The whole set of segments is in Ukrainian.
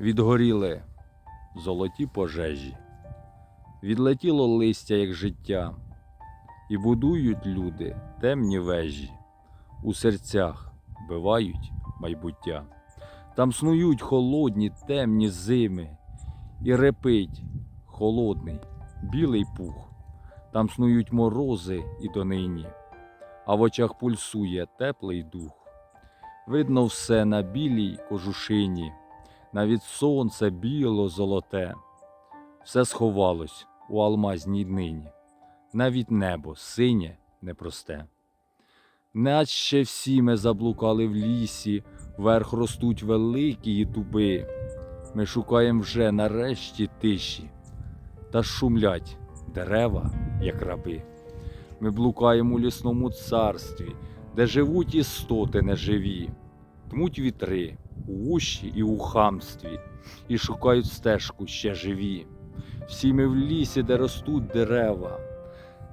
Відгоріли золоті пожежі, відлетіло листя, як життя, і будують люди темні вежі, у серцях бивають майбуття. Там снують холодні темні зими, і репить холодний білий пух. Там снують морози і донині, а в очах пульсує теплий дух. Видно все на білій кожушині, навіть сонце біло золоте, все сховалось у алмазній днині, навіть небо синє непросте. Наче всі ми заблукали в лісі, вверх ростуть великі дуби. Ми шукаємо вже нарешті тиші, та шумлять дерева, як раби. Ми блукаємо у лісному царстві, де живуть істоти неживі, тмуть вітри у ущі і у хамстві, і шукають стежку ще живі. Всі ми в лісі, де ростуть дерева,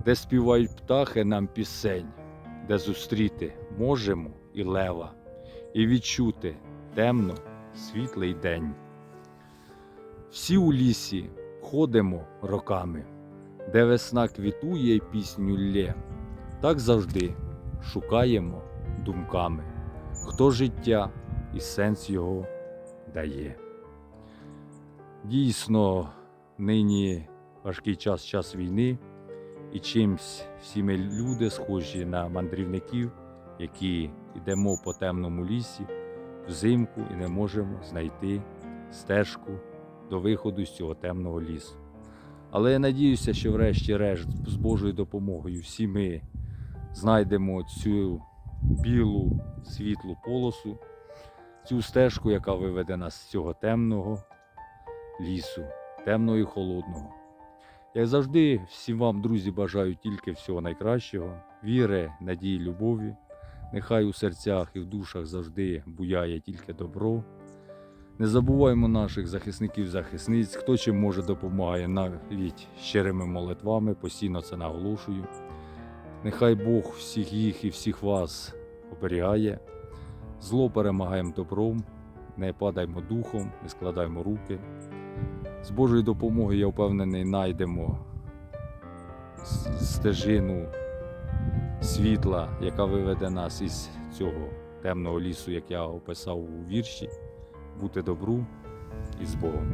де співають птахи нам пісень, де зустріти можемо і лева, і відчути темно світлий день. Всі у лісі ходимо роками, де весна квітує й пісню лє, так завжди шукаємо думками, хто життя і сенс його дає. Дійсно, нині важкий час, час війни, і чимсь всі ми люди схожі на мандрівників, які йдемо по темному лісі взимку і не можемо знайти стежку до виходу з цього темного лісу. Але я надіюся, що врешті-решт з Божою допомогою всі ми знайдемо цю білу світлу полосу, цю стежку, яка виведе нас з цього темного лісу, темного і холодного. Як завжди, всім вам, друзі, бажаю тільки всього найкращого, віри, надії, любові. Нехай у серцях і в душах завжди буяє тільки добро. Не забуваймо наших захисників, захисниць, хто чим може допомагає навіть щирими молитвами, постійно це наголошую. Нехай Бог всіх їх і всіх вас оберігає. Зло перемагаємо добром, не падаймо духом, не складаймо руки. З Божою допомогою, я впевнений, знайдемо стежину світла, яка виведе нас із цього темного лісу, як я описав у вірші. Бути добру і з Богом.